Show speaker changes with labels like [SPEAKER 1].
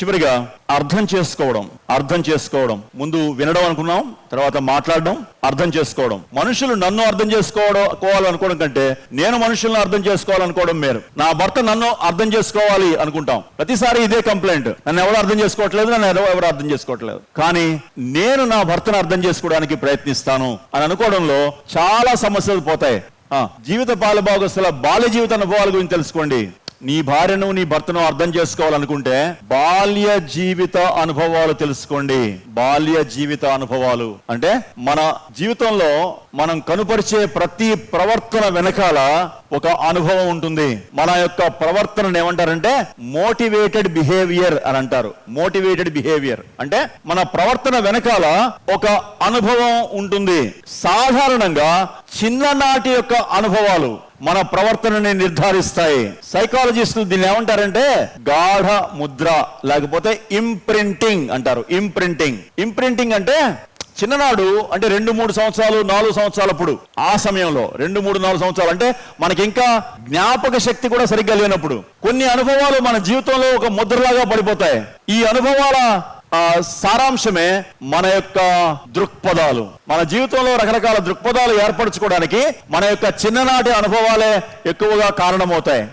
[SPEAKER 1] చివరిగా అర్థం చేసుకోవడం అర్థం చేసుకోవడం. ముందు వినడం అనుకున్నాం తర్వాత మాట్లాడడం అర్థం చేసుకోవడం. మనుషులు నన్ను అర్థం చేసుకోవడం కోవాలనుకోవడం కంటే నేను మనుషులను అర్థం చేసుకోవాలనుకోవడం మేరు నా భర్త నన్ను అర్థం చేసుకోవాలి అనుకుంటాం. ప్రతిసారి ఇదే కంప్లైంట్. నన్ను ఎవరు అర్థం చేసుకోవట్లేదు నన్ను ఎవరు ఎవరు అర్థం చేసుకోవట్లేదు. కానీ నేను నా భర్తను అర్థం చేసుకోవడానికి ప్రయత్నిస్తాను అని అనుకోవడంలో చాలా సమస్యలు పోతాయి. ఆ, జీవిత బాలభాగస్తుల బాల్య జీవిత అనుభవాల గురించి తెలుసుకోండి. నీ భార్యను నీ భర్తను అర్థం చేసుకోవాలనుకుంటే బాల్య జీవిత అనుభవాలు తెలుసుకోండి. బాల్య జీవిత అనుభవాలు. అంటే మన జీవితంలో మనం కనుపరిచే ప్రతి ప్రవర్తన వెనకాల ఒక అనుభవం ఉంటుంది. మన యొక్క ప్రవర్తనను ఏమంటారంటే మోటివేటెడ్ బిహేవియర్ అని అంటారు. Motivated behaviour. అంటే మన ప్రవర్తన వెనకాల ఒక అనుభవం ఉంటుంది. సాధారణంగా చిన్ననాటి యొక్క అనుభవాలు మన ప్రవర్తనని నిర్ధారిస్తాయి. సైకాలజిస్టులు దీన్ని ఏమంటారంటే గాఢ ముద్ర లేకపోతే ఇంప్రింటింగ్ అంటారు. ఇంప్రింటింగ్ ఇంప్రింటింగ్ అంటే చిన్ననాడు అంటే రెండు మూడు సంవత్సరాలు నాలుగు సంవత్సరాలప్పుడు ఆ సమయంలో రెండు మూడు నాలుగు సంవత్సరాలు అంటే మనకి ఇంకా జ్ఞాపక శక్తి కూడా సరిగ్గా లేనప్పుడు కొన్ని అనుభవాలు మన జీవితంలో ఒక ముద్రలాగా పడిపోతాయి. ఈ అనుభవాల ఆ, సారాంశమే మన యొక్క దృక్పథాలు. మన జీవితంలో రకరకాల దృక్పథాలు ఏర్పరచుకోవడానికి మన యొక్క చిన్ననాటి అనుభవాలే ఎక్కువగా కారణమవుతాయి.